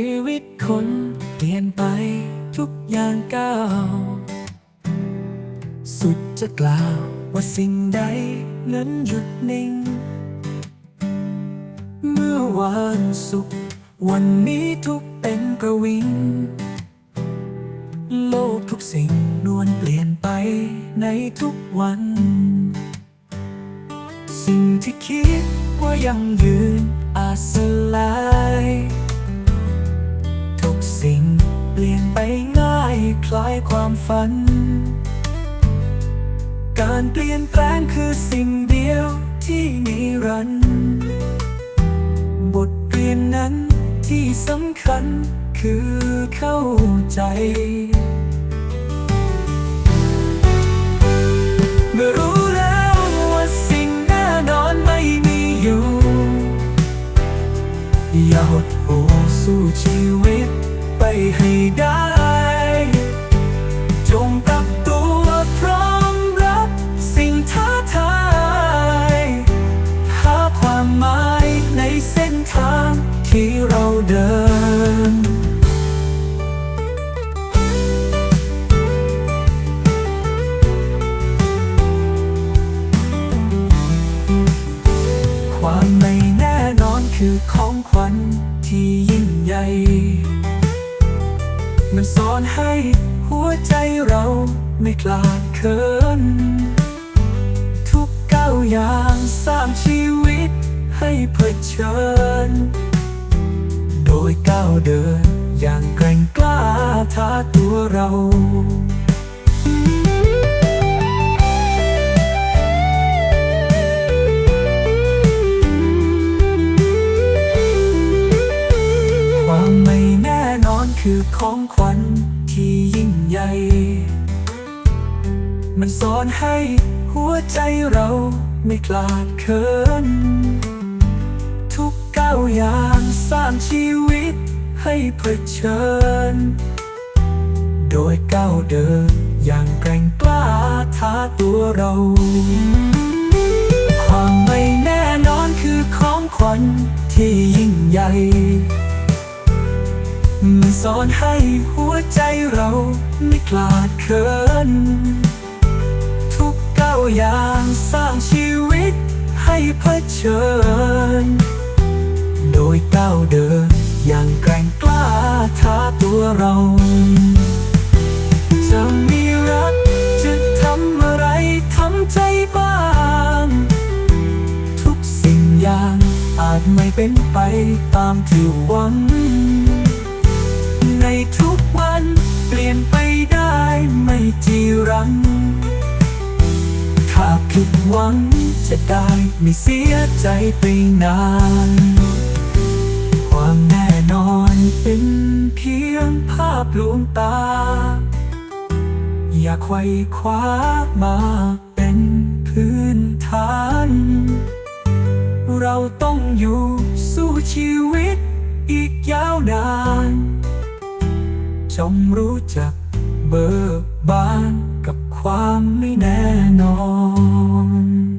ีวิตคนเปลี่ยนไปทุกอย่างก้าวสุดจะกล่าวว่าสิ่งใดนั้นหยุดนิ่ง เมื่อวันสุข วันนี้ทุกเป็นกระวิง โลกทุกสิ่งนวลเปลี่ยนไปในทุกวัน สิ่งที่คิดว่ายังยืนอาจสลาย ลี่ยนไปง่ายคล้ายความฝัน การเปลี่ยนแปลงคือสิ่งเดียวที่นิรันดร์บทเรียนนั้นที่สำคัญคือเข้าใจ เมื่อรู้แล้วว่าสิ่งแน่นอนไม่มีอยู่ อย่าหดหู่ ความไม่แน่นอนคือของขวัญที่ยิ่งใหญ่ มันสอนให้หัวใจเราไม่กลาดเคิน ทุกก้าวอย่างสร้างชีวิตให้เผชิญ โดยก้าวเดินอย่างแกร่งกล้าท้าตัวเรา ของขวัญที่ยิ่งใหญ่ มันสอนให้หัวใจเราไม่กลาดเคิน ทุกก้าวอย่างสร้างชีวิตให้เผชิญ โดยก้าวเดินอย่างแกร่งกล้าท้าตัวเรา ความไม่แน่นอนคือของขวัญที่ยิ่งใหญ่ มันสอนให้หัวใจเราไม่กลาดเคินทุกก้าวอย่างสร้างชีวิตให้เผชิญ โดยก้าวเดินอย่างแกร่งกล้าท้าตัวเราจะมีรักจะทำอะไรทำใจบ้าง ทุกสิ่งอย่างอาจไม่เป็นไปตามที่หวัง ในทุกวัน เปลี่ยนไปได้ไม่จีรัง ถ้าผิดหวังจะได้ไม่เสียใจไปนาน ความแน่นอนเป็นเพียงภาพลวงตา อย่าไขว่คว้ามาเป็นพื้นฐานเราต้องอยู่สู้ชีวิตอีกยาวนาน จงรู้จักเบิกบานกับความไม่แน่นอน